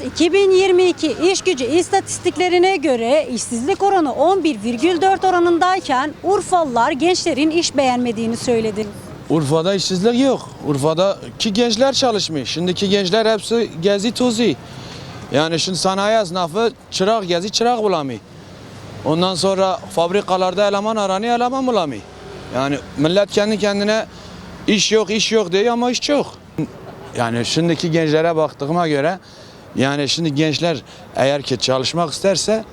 2022 iş gücü istatistiklerine göre işsizlik oranı 11,4 oranındayken Urfalılar gençlerin iş beğenmediğini söyledi. Urfa'da işsizlik yok. Urfa'daki gençler çalışmıyor. Şimdiki gençler hepsi gezi tozu. Yani şimdi sanayi esnafı çırak gezi çırak bulamıyor. Ondan sonra fabrikalarda eleman aranıyor eleman bulamıyor. Yani millet kendi kendine iş yok iş yok diyor ama iş çok. Yani şimdiki gençlere baktığıma göre yani şimdi gençler eğer ki çalışmak isterse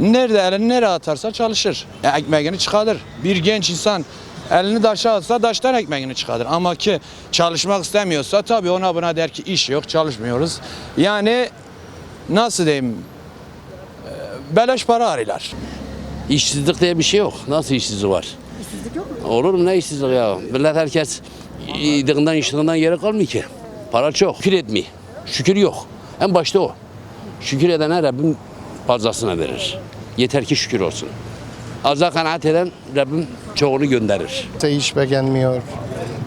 nerede elini nereye atarsa çalışır. E, ekmeğini çıkarır. Bir genç insan elini taşa atsa taştan ekmeğini çıkarır. Ama ki çalışmak istemiyorsa tabii ona buna der ki iş yok çalışmıyoruz. Yani nasıl diyeyim e, beleş para arıyorlar. İşsizlik diye bir şey yok. Nasıl işsizlik var? İşsizlik yok mu? Olur mu ne işsizlik ya? Millet herkes yediğinden işlerinden yere kalmıyor ki. Para çok. Şükür etmiyor. Şükür yok. En başta o. Şükür eden Rabbim fazlasına verir. Yeter ki şükür olsun. Azza kanaat eden Rabbim çoğunu gönderir. İş beğenmiyor.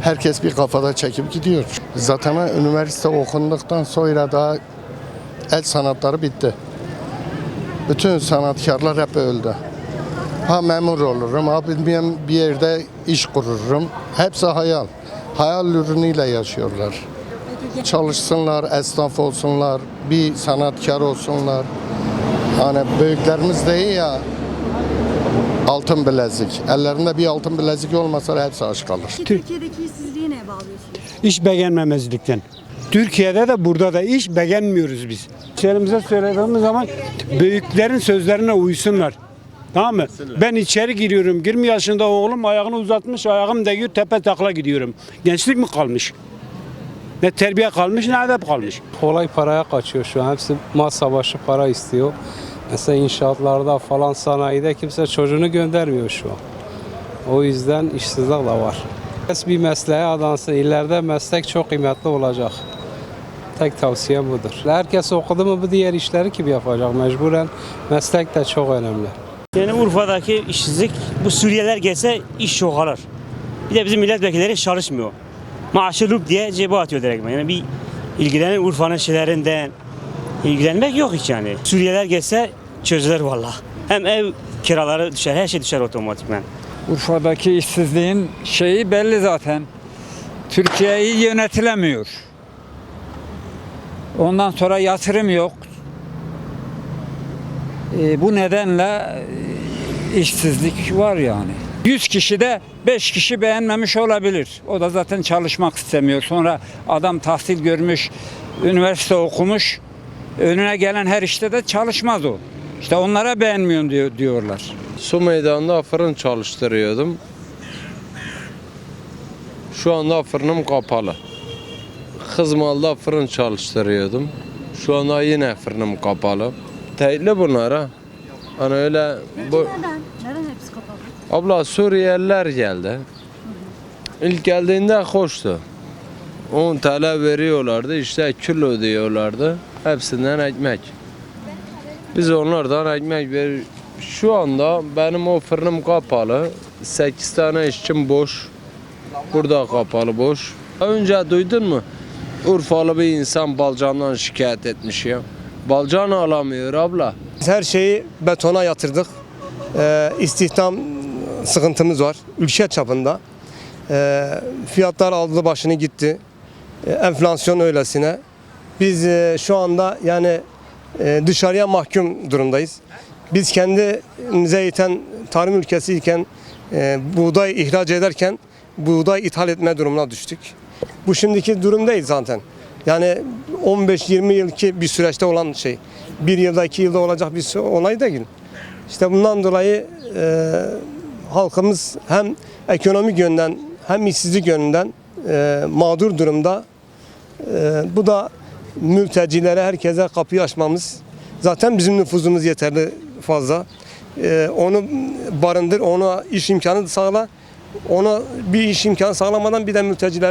Herkes bir kafada çekip gidiyor. Zaten üniversite okunduktan sonra da el sanatları bitti. Bütün sanatkarlar hep öldü. Ha memur olurum, ha bilmem bir yerde iş kururum. Hepsi hayal. Hayal ürünüyle yaşıyorlar. Çalışsınlar, esnaf olsunlar, bir sanatkar olsunlar. Hani büyüklerimiz de iyi ya, altın bilezik. Ellerinde bir altın bilezik olmasa hepsi aç kalır. Türkiye'deki işsizliği neye bağlıyorsunuz? İş beğenmemezlikten. Türkiye'de de burada da iş beğenmiyoruz biz. İçerimize söylediğimiz zaman büyüklerin sözlerine uysunlar. Tamam mı? Ben içeri giriyorum. 20 yaşında oğlum ayağını uzatmış, ayağım değiyor, tepe takla gidiyorum. Gençlik mi kalmış? Ne terbiye kalmış, ne edep kalmış. Kolay paraya kaçıyor şu an. Hepsi masa başı para istiyor. Mesela inşaatlarda falan sanayide kimse çocuğunu göndermiyor şu an. O yüzden işsizlik de var. Herkes bir mesleğe adansın. İleride meslek çok kıymetli olacak. Tek tavsiyem budur. Herkes okudu mu bu diğer işleri kim yapacak? Mecburen meslek de çok önemli. Yani Urfa'daki işsizlik bu Suriyeliler gelse iş çoğalır. Bir de bizim milletvekilleri çalışmıyor. Maaşı diye cebe atıyor direkt. Yani bir ilgilenin Urfa'nın şeylerinden ilgilenmek yok hiç yani. Suriyeliler gelse çözülür valla. Hem ev kiraları düşer, her şey düşer otomatikman. Urfa'daki işsizliğin şeyi belli zaten. Türkiye iyi yönetilemiyor. Ondan sonra yatırım yok. E, bu nedenle e, işsizlik var yani. 100 kişide 5 kişi beğenmemiş olabilir. O da zaten çalışmak istemiyor. Sonra adam tahsil görmüş, üniversite okumuş. Önüne gelen her işte de çalışmaz o. İşte onlara beğenmiyorum diyor, diyorlar. Su meydanında fırın çalıştırıyordum. Şu anda fırınım kapalı. Kızmal'da fırın çalıştırıyordum. Şu anda yine fırınım kapalı. Teyitli bunlar ha. Hani öyle bu Neden? Abla Suriyeliler geldi. İlk geldiğinde hoştu. 10 TL veriyorlardı işte kilo diyorlardı. Hepsinden ekmek. Biz onlardan ekmek ver. Şu anda benim o fırınım kapalı. 8 tane işçim boş. Burada kapalı boş. Önce duydun mu? Urfalı bir insan balcandan şikayet etmiş ya. Balcan alamıyor abla. Her şeyi betona yatırdık. Ee, istihdam sıkıntımız var ülke çapında. Ee, fiyatlar aldı başını gitti. Ee, enflasyon öylesine. Biz e, şu anda yani e, dışarıya mahkum durumdayız. Biz kendimize yeten tarım ülkesiyken e, buğday ihraç ederken buğday ithal etme durumuna düştük. Bu şimdiki durum değil zaten. Yani 15-20 yılki bir süreçte olan şey. Bir yılda iki yılda olacak bir olay değil. İşte bundan dolayı e, halkımız hem ekonomik yönden hem işsizlik yönünden e, mağdur durumda. E, bu da mültecilere herkese kapıyı açmamız. Zaten bizim nüfuzumuz yeterli fazla. E, onu barındır, ona iş imkanı sağla. Ona bir iş imkanı sağlamadan bir de mülteciler